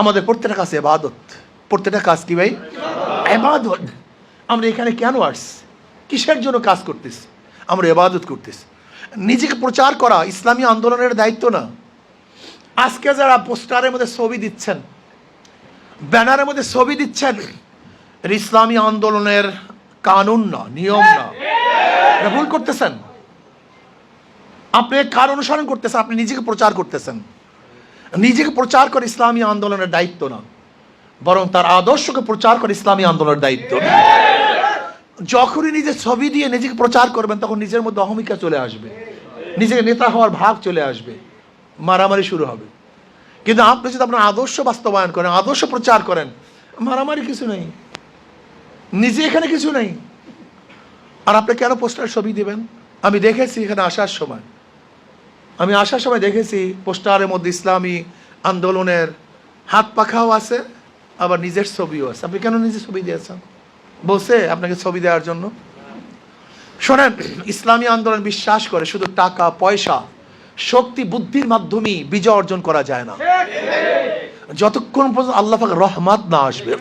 আমাদের প্রত্যেকটা কাজ এবাদত। প্রত্যেকটা কাজ কি ভাই? এবাদত। আমরা এখানে কেন আসছি? কিসের জন্য কাজ করতেছি? আমরা এবাদত করতেছি। নিজেকে প্রচার করা ইসলামী আন্দোলনের দায়িত্ব না। আজকে যারা পোস্টারের মধ্যে ছবি দিচ্ছেন, ব্যানারের মধ্যে ছবি দিচ্ছেন ইসলামী আন্দোলনের কানুন না, নিয়ম না। ভুল করতেছেন। আপনি কার অনুসরণ করতেছেন? আপনি নিজেকে প্রচার করতেছেন। নিজেকে প্রচার করে ইসলামী আন্দোলনের দায়িত্ব না বরং তার আদর্শকে প্রচার করে ইসলামী আন্দোলনের দায়িত্ব যখনই নিজের ছবি দিয়ে নিজেকে প্রচার করবেন, তখন নিজের মধ্যে অহমিকা চলে আসবে। নিজেকে নেতা হওয়ার ভাব চলে আসবে। মারামারি শুরু হবে। কিন্তু আপনি যদি আপনার আদর্শ বাস্তবায়ন করেন, আদর্শ প্রচার করেন, মারামারি কিছু নেই। নিজে এখানে কিছু নেই। আর আপনি কেন পোস্টার ছবি দেবেন? আমি দেখেছি এখানে আসার সময়। আমি আসার সময় দেখেছি পোস্টারের মধ্যে ইসলামী আন্দোলনের হাত পাখাও আছে, আবার নিজের ছবিও আছে। আপনি কেন নিজের ছবি দিয়েছেন? বসে আপনাকে ছবি দেওয়ার জন্য। শোনেন, ইসলামী আন্দোলন বিশ্বাস করে শুধু টাকা, পয়সা, শক্তি, বুদ্ধির মাধ্যমেই বিজয় অর্জন করা যায় না। যতক্ষণ পর্যন্ত আল্লাহ পাকের রহমত না আসবে।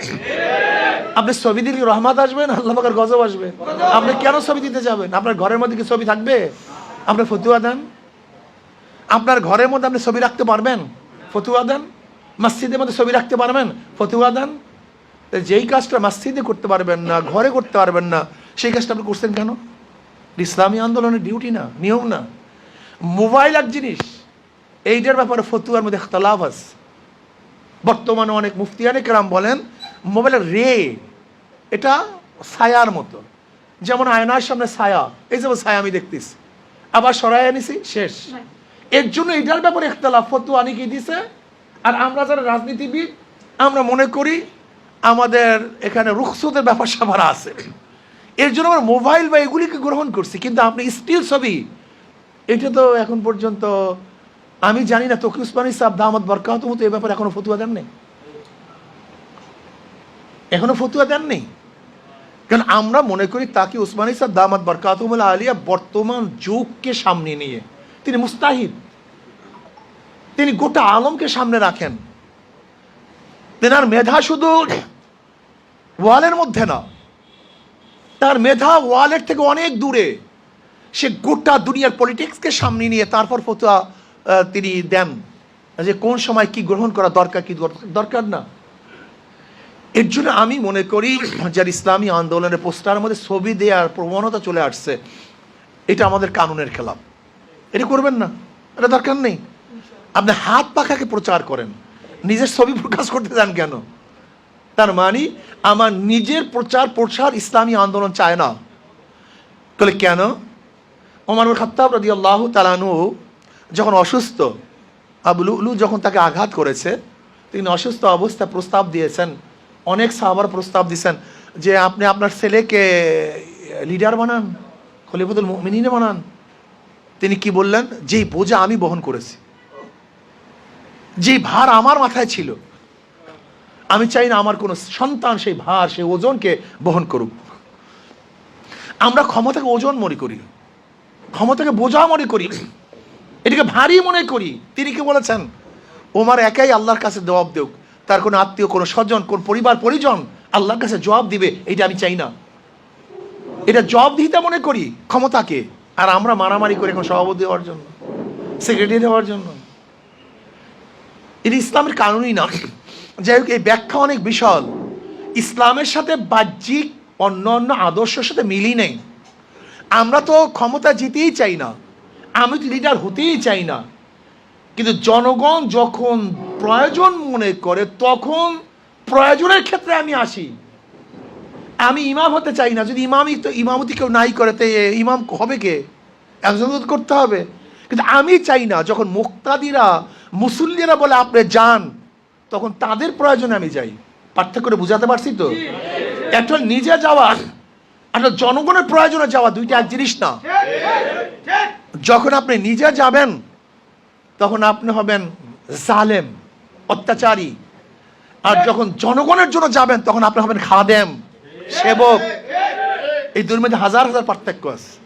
আপনি ছবি দিলে রহমত আসবে না আল্লাহ পাকের গজব আসবে? আপনি কেন ছবি দিতে যাবেন? আপনার ঘরের মধ্যে কি ছবি থাকবে? আপনার ফতুয়া দেন? আপনার ঘরের মধ্যে আপনি ছবি রাখতে পারবেন? ফতুয়া দেন। মসজিদের মধ্যে ছবি রাখতে পারবেন? ফতুয়া দেন। যেই কাজটা মসজিদে করতে পারবেন না, ঘরে করতে পারবেন না, সেই কাজটা আপনি করছেন কেন? ইসলামী আন্দোলনের ডিউটি না, নিয়ম না। মোবাইল এক জিনিস, এইটার ব্যাপারে ফতুয়ার মধ্যে ইখতলাফ আছে। বর্তমানে অনেক মুফতিয়ানে কেরাম বলেন, মোবাইলের রে, এটা ছায়ার মতো। যেমন আয়নার সামনে ছায়া, এই যেমন ছায়া আমি দেখতেছি। আবার সরাই আনিছি, শেষ। এর জন্য এটার ব্যাপারে ইখতলাফ, ফতুয়া কি দিছে। আর আমরা যারা রাজনীতিবিদ, আমরা মনে করি আমাদের এখানে রুখসতের ব্যাপার স্যাপার আছে। এর জন্য আমরা মোবাইল বা এগুলিকে গ্রহণ করছি, কিন্তু আপনি স্টিল ছবি, এটা তো এখন পর্যন্ত, আমি জানি না তকি উসমানী সাহেব দামাদ বরকাত মতো এ ব্যাপারে এখনও ফতুয়া দেন নেই। এখনও ফতুয়া দেন নেই। কারণ আমরা মনে করি তাকে উসমানী সাহেব দামাদ বরকাতমুল আলিয়া বর্তমান যুগকে সামনে নিয়ে। তিনি মুস্তাহিদ। তিনি গোটা আলমকে সামনে রাখেন। তেনার মেধা শুধু ওয়ালের মধ্যে না, তার মেধা ওয়ালের থেকে অনেক দূরে। সে গোটা দুনিয়ার পলিটিক্সকে সামনে নিয়ে তারপর ফতুয়া তিনি দেন যে কোন সময় কি গ্রহণ করা দরকার, কি দরকার না। এর জন্য আমি মনে করি যার ইসলামী আন্দোলনের পোস্টার মধ্যে ছবি দেওয়ার প্রবণতা চলে আসছে, এটা আমাদের কানুনের খেলাফ এটা করবেন না। এটা দরকার নেই। আপনি হাত পাখাকে প্রচার করেন। নিজের ছবি প্রকাশ করতে চান কেন? তার মানে আমার নিজের প্রচার প্রসার ইসলামী আন্দোলন চায় না। তাহলে কেন? ওমানুল খাত্তাব রদি আল্লাহ তালানু যখন অসুস্থ আবুলু যখন তাকে আঘাত করেছে, তিনি অসুস্থ অবস্থা প্রস্তাব দিয়েছেন। অনেক সাহাবার প্রস্তাব দিয়েছেন যে, আপনি আপনার ছেলেকে লিডার বানান খলিফুদুল মিনিনে বানান। তিনি কি বললেন? যেই বোঝা আমি বহন করেছি, যেই ভার আমার মাথায় ছিল, আমি চাই না আমার কোনো সন্তান সেই ভার, সেই ওজনকে বহন করুক। আমরা ক্ষমতাকে ওজন মনে করি, ক্ষমতাকে বোঝা মনে করি, এটাকে ভারী মনে করি। তিনি কি বলেছেন? ওমার একাই আল্লাহর কাছে জবাব দেউক, তার কোনো আত্মীয়, কোনো স্বজন, কোন পরিবার, পরিজন আল্লাহর কাছে জবাব দিবে, এটা আমি চাই না। এটা জবাব দিতে মনে করি ক্ষমতাকে। আর আমরা মারামারি করি এখন সভাপতি হওয়ার জন্য সেক্রেটারি হওয়ার জন্য। এটা ইসলামের কারণই না যাই হোক, এই ব্যাখ্যা অনেক বিশাল। ইসলামের সাথে বাহ্যিক, অন্য অন্য আদর্শের সাথে মিলই নেই। আমরা তো ক্ষমতা জিতেই চাই না। আমি তো লিডার হতেই চাই না। কিন্তু জনগণ যখন প্রয়োজন মনে করে, তখন প্রয়োজনের ক্ষেত্রে আমি আসি। আমি ইমাম হতে চাই না। যদি ইমামই তো ইমামতি কেউ নাই করে, তো ইমাম হবে কে? একজন করতে হবে। কিন্তু আমি চাই না, যখন মুক্তাদিরা, মুসল্লিরা বলে আপনি যান, তখন তাদের প্রয়োজনে আমি যাই। পার্থক্য করে বুঝাতে পারছি তো? একটা নিজে যাওয়া, একটা জনগণের প্রয়োজনে যাওয়া দুইটা এক জিনিস না। যখন আপনি নিজে যাবেন, তখন আপনি হবেন জালেম, অত্যাচারী। আর যখন জনগণের জন্য যাবেন, তখন আপনি হবেন খাদেম। সেবক। এই দুর মধ্যে হাজার হাজার পার্থক্য আছে।